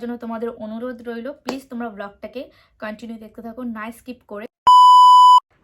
দেখার জন্য তোমাদের অনুরোধ রইল প্লিজ তোমরা ব্লগটাকে কন্টিনিউ দেখতে থাকো নাই স্কিপ করে।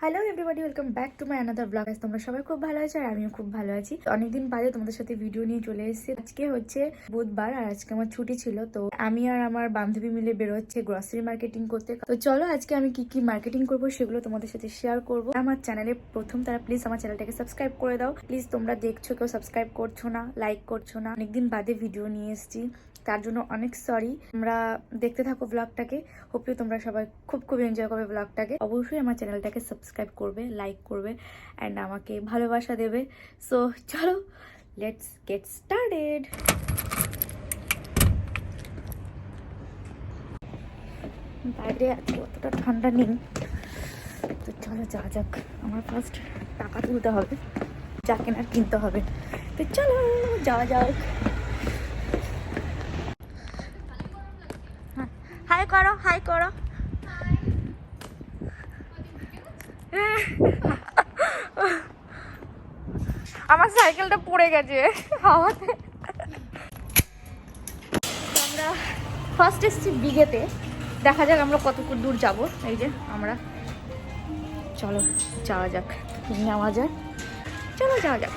Hello everybody welcome back to my another blog আজ তোমরা সবাই খুব ভালো আছো আর আমিও খুব ভালো আছি। অনেকদিন বাদে তোমাদের সাথে ভিডিও নিয়ে চলে এসেছি। আজকে হচ্ছে বুধবার আর আজকে আমার ছুটি ছিল, তো আমি আর আমার বান্ধবী মিলে বেরোচ্ছে গ্রসারি মার্কেটিং করতে। তো চলো আজকে আমি কি কি মার্কেটিং করব সেগুলো তোমাদের সাথে শেয়ার করব। আমার চ্যানেলে প্রথম তারা প্লিজ আমার চ্যানেলটাকে সাবস্ক্রাইব করে দাও। প্লিজ তোমরা দেখছ কেউ সাবস্ক্রাইব করছ না লাইক করছ না। অনেকদিন বাদে ভিডিও নিয়ে এসেছি। তার জন্য অনেক সরি তোমরা দেখতে থাকো ব্লগটাকে হোপি তোমরা সবাই খুব খুব এনজয় করবে ব্লগটাকে অবশ্যই আমার চ্যানেলটাকে সাবস্ক্রাইব করবে লাইক করবে অ্যান্ড আমাকে ভালোবাসা দেবে। সো চলো লেটস গেট স্টার্টেড বাইরে অতটা ঠান্ডা নেই। তো চলো যা যাক। আমার ফার্স্ট টাকা তুলতে হবে। যা কেনার কিনতে হবে। তো চলো, যাওয়া যাক হাই করো হাই করো। আমার সাইকেলটা পড়ে গেছে। হাওয়াতে আমরা ফার্স্ট এসছি বিঘেতে। দেখা যাক আমরা কতক্ষণ দূর যাব। এই যে আমরা চলো, যাওয়া যাক। নেওয়া যাক। চলো, যাওয়া যাক।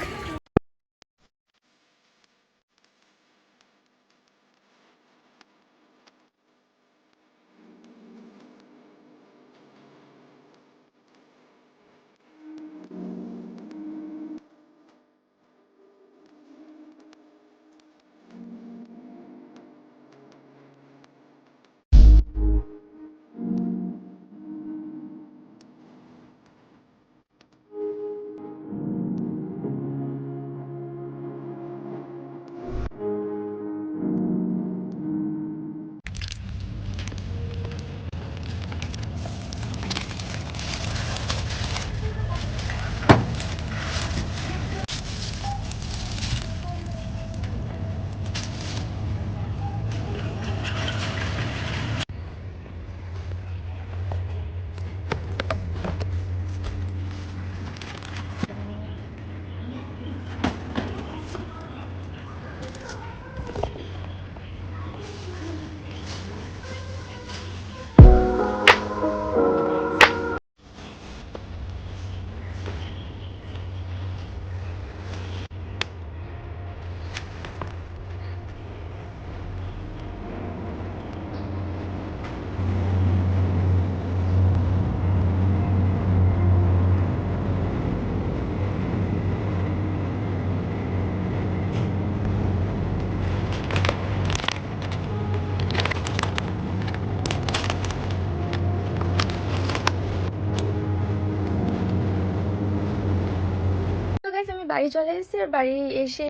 বাড়ি চলে এসেছি আর বাড়ি এসে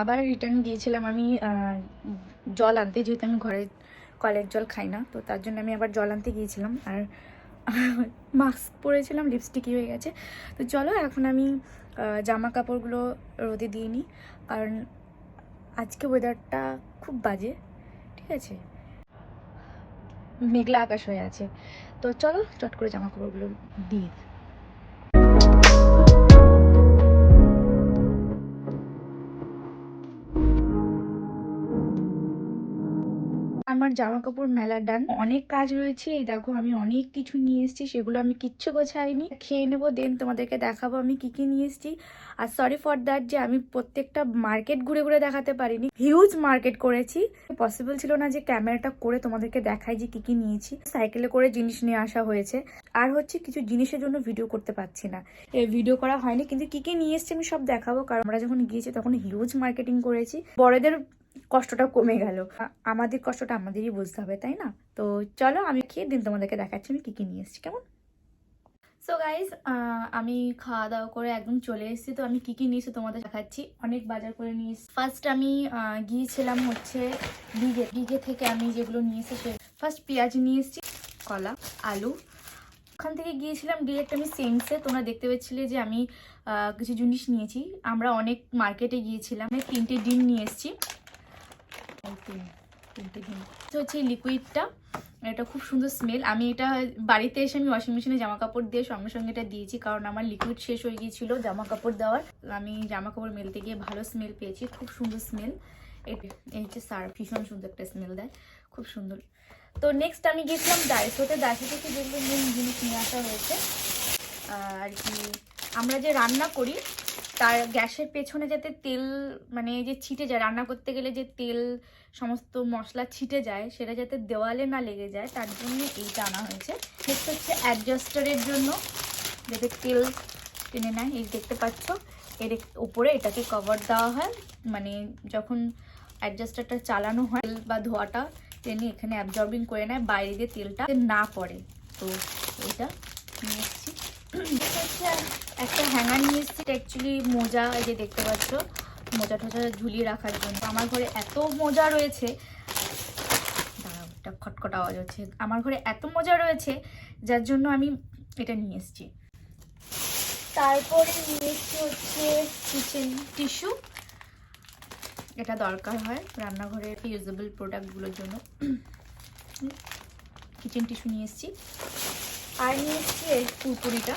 আবার রিটার্ন গিয়েছিলাম আমি জল আনতে। যেহেতু আমি ঘরে কলের জল খাই না, তো তার জন্য আমি আবার জল আনতে গিয়েছিলাম। আর মাস্ক পরেছিলাম লিপস্টিকই হয়ে গেছে। তো চলো, এখন আমি জামা কাপড়গুলো রোদে দিয়ে নিই। কারণ আজকে ওয়েদারটা খুব বাজে, ঠিক আছে? মেঘলা আকাশ হয়ে আছে। তো চলো, চট করে জামা কাপড়গুলো দিয়ে আমার জামা কাপড় মেলা ডান অনেক কাজ রয়েছে, এই দেখো আমি অনেক কিছু নিয়ে এসেছি, সেগুলো আমি কিচ্ছু গোছাইনি। খেয়ে নেব, দেন তোমাদেরকে দেখাবো আমি কি কি নিয়ে এসেছি। আর সরি ফর দ্যাট যে আমি প্রত্যেকটা মার্কেট ঘুরে ঘুরে দেখাতে পারিনি হিউজ মার্কেট করেছি। পসিবল ছিল না যে ক্যামেরাটা করে তোমাদেরকে দেখাই যে কি কি নিয়েছি। সাইকেলে করে জিনিস নিয়ে আসা হয়েছে। আর হচ্ছে কিছু জিনিসের জন্য ভিডিও করতে পারছি না। এই ভিডিও করা হয়নি, কিন্তু কি কি নিয়ে এসেছি আমি সব দেখাবো। কারণ আমরা যখন গিয়েছি তখন হিউজ মার্কেটিং করেছি। বড়দের কষ্টটা কমে গেল। আমাদের কষ্টটা আমাদেরই বুঝতে হবে, তাই না? তো চলো আমি খেয়ে দিন তোমাদেরকে দেখাচ্ছি আমি কী কী নিয়ে এসেছি, কেমন? সো গাইজ আমি খাওয়া দাওয়া করে একদম চলে এসেছি, তো আমি কী কি নিয়েছি তোমাদের দেখাচ্ছি। অনেক বাজার করে নিয়ে এসেছি। ফার্স্ট আমি গিয়েছিলাম হচ্ছে বিঘে বিঘে থেকে আমি যেগুলো নিয়ে সে ফার্স্ট পেঁয়াজ নিয়ে এসেছি, কলা, আলু। ওখান থেকে গিয়েছিলাম ডিরেক্ট আমি সেন্সে তোমরা দেখতে পাচ্ছিলে যে আমি কিছু জিনিস নিয়েছি। আমরা অনেক মার্কেটে গিয়েছিলাম তিনটে ডিম নিয়ে এসেছি। তিন- হচ্ছে লিকুইডটা এটা খুব সুন্দর স্মেল আমি এটা বাড়িতে এসে আমি ওয়াশিং মেশিনে জামা কাপড় দিয়ে সঙ্গে সঙ্গে এটা দিয়েছি, কারণ আমার লিকুইড শেষ হয়ে গিয়েছিল জামা কাপড় দেওয়ার। আমি জামা কাপড় মেলতে গিয়ে ভালো স্মেল পেয়েছি, খুব সুন্দর স্মেল এই এই হচ্ছে সার, ভীষণ সুন্দর একটা স্মেল দেয়, খুব সুন্দর। তো নেক্সট আমি গেছিলাম ডাইসোতে ডাইসো থেকে যেগুলো মেন জিনিস নিয়ে আসা হয়েছে, আর কি, আমরা যে রান্না করি তার গ্যাসের পেছনে যাতে তেল মানে যে ছিটে যায়, রান্না করতে গেলে যে তেল সমস্ত মশলা ছিটে যায়, সেটা যাতে দেওয়ালে না লেগে যায়, তার জন্য এইটা আনা হয়েছে। নেক্সট হচ্ছে অ্যাডজাস্টারের জন্য। যাতে তেল টেনে নেয়, এই দেখতে পাচ্ছ, এর উপরে এটাকে কভার দেওয়া হয়। মানে যখন অ্যাডজাস্টারটা চালানো হয়, তেল বা ধোয়াটা টেনে এখানে অ্যাবজর্বিং করে নেয়, বাইরে দিয়ে তেলটা না পড়ে। তো এটা নিয়ে এসেছি। এটা হচ্ছে একটা হ্যাঙ্গার নিয়ে এসেছি অ্যাকচুয়ালি মোজা, এই যে দেখতে পাচ্ছ, মোজা টোজা ঝুলিয়ে রাখার জন্য। আমার ঘরে এত মোজা রয়েছে। দাঁড়াও, একটা খটখট আওয়াজ হচ্ছে। আমার ঘরে এত মোজা রয়েছে, যার জন্য আমি এটা নিয়ে এসেছি। তারপরে নিয়ে এসেছি হচ্ছে কিচেন টিস্যু এটা দরকার হয় রান্নাঘরের ইউজেবল প্রোডাক্টগুলোর জন্য। কিচেন টিস্যু নিয়ে এসেছি। আর নিয়ে এসেছি এই কুরকুরিটা।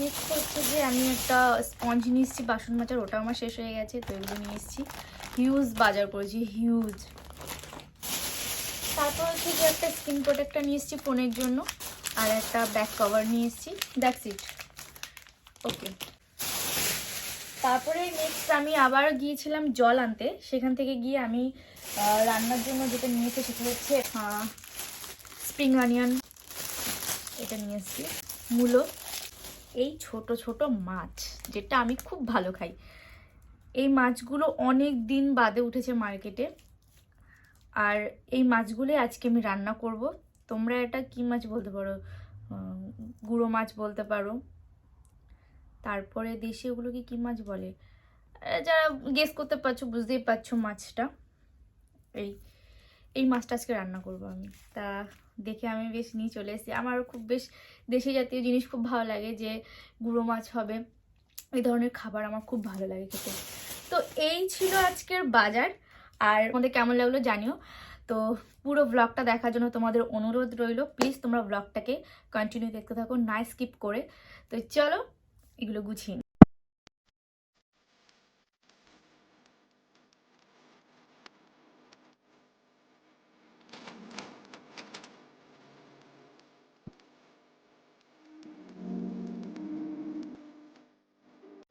নেক্সট হচ্ছে যে আমি একটা স্পঞ্জ নিয়ে এসেছি বাসন মাজার, ওটা আমার শেষ হয়ে গেছে, তো এগুলো নিয়ে এসেছি। হিউজ বাজার করেছি হিউজ তারপর হচ্ছে যে একটা স্কিন প্রোটেক্টটা নিয়ে এসেছি ফোনের জন্য, আর একটা ব্যাক কভার নিয়ে এসেছি। দ্যাটস ইট ওকে তারপরে নেক্সট আমি আবার গিয়েছিলাম জল আনতে। সেখান থেকে গিয়ে আমি রান্নার জন্য যেটা নিয়েছি সেটা হচ্ছে স্প্রিং অনিয়ন। এটা নিয়ে এসেছি। মূলো। এই ছোট ছোট মাছ, যেটা আমি খুব ভালো খাই। এই মাছগুলো অনেক দিন বাদে উঠেছে মার্কেটে আর এই মাছগুলোই আজকে আমি রান্না করব। তোমরা এটা কি মাছ বলতে পারো? গুঁড়ো মাছ বলতে পারো। তারপরে দেশে ওগুলোকে কি মাছ বলে? যারা গেস করতে পারছ, বুঝতেই পারছ মাছটা। এই এই মাছটা আজকে রান্না করব আমি। তা দেখে আমি বেশ নিয়ে চলে এসেছি। আমার খুব বেশ দেশি জাতীয় জিনিস খুব ভালো লাগে যে গুঁড়ো মাছ হবে, এই ধরনের খাবার আমার খুব ভালো লাগে খেতে। তো এই ছিল আজকের বাজার, আর তোমাদের কেমন লাগল জানিও। তো পুরো ব্লগটা দেখার জন্য তোমাদের অনুরোধ রইল প্লিজ তোমরা ব্লগটাকে কন্টিনিউ দেখতে থাকো, না স্কিপ করে। তো চলো এগুলো গুছিয়ে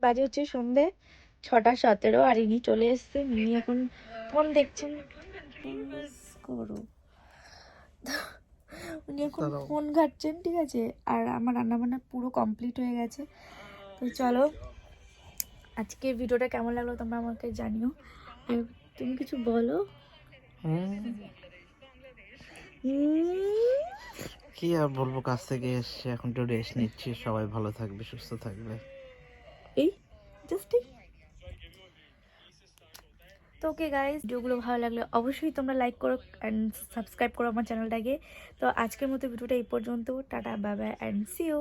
বাজে হচ্ছে সন্ধে ছটা সতেরো আর ইনি চলে এসছে। ইনি এখন ফোন দেখছেন। করো উনি এখন ফোন ঘাটছেন ঠিক আছে? আর আমার রান্নাবান্না পুরো কমপ্লিট হয়ে গেছে। তো চলো আজকের ভিডিওটা কেমন লাগল তোমরা আমাকে জানিও। আর তুমি কিছু বলো? কি আর বলব কাছ থেকে এসে এখন একটু রেস্ট নিচ্ছি। সবাই ভালো থাকবে সুস্থ থাকবে। এই জাস্ট তো ওকে গাইজ ভিডিওগুলো ভালো লাগলে অবশ্যই তোমরা লাইক করো অ্যান্ড সাবস্ক্রাইব করো আমার চ্যানেলটাকে তো আজকের মতো ভিডিওটা এই পর্যন্ত। Tata bye and CO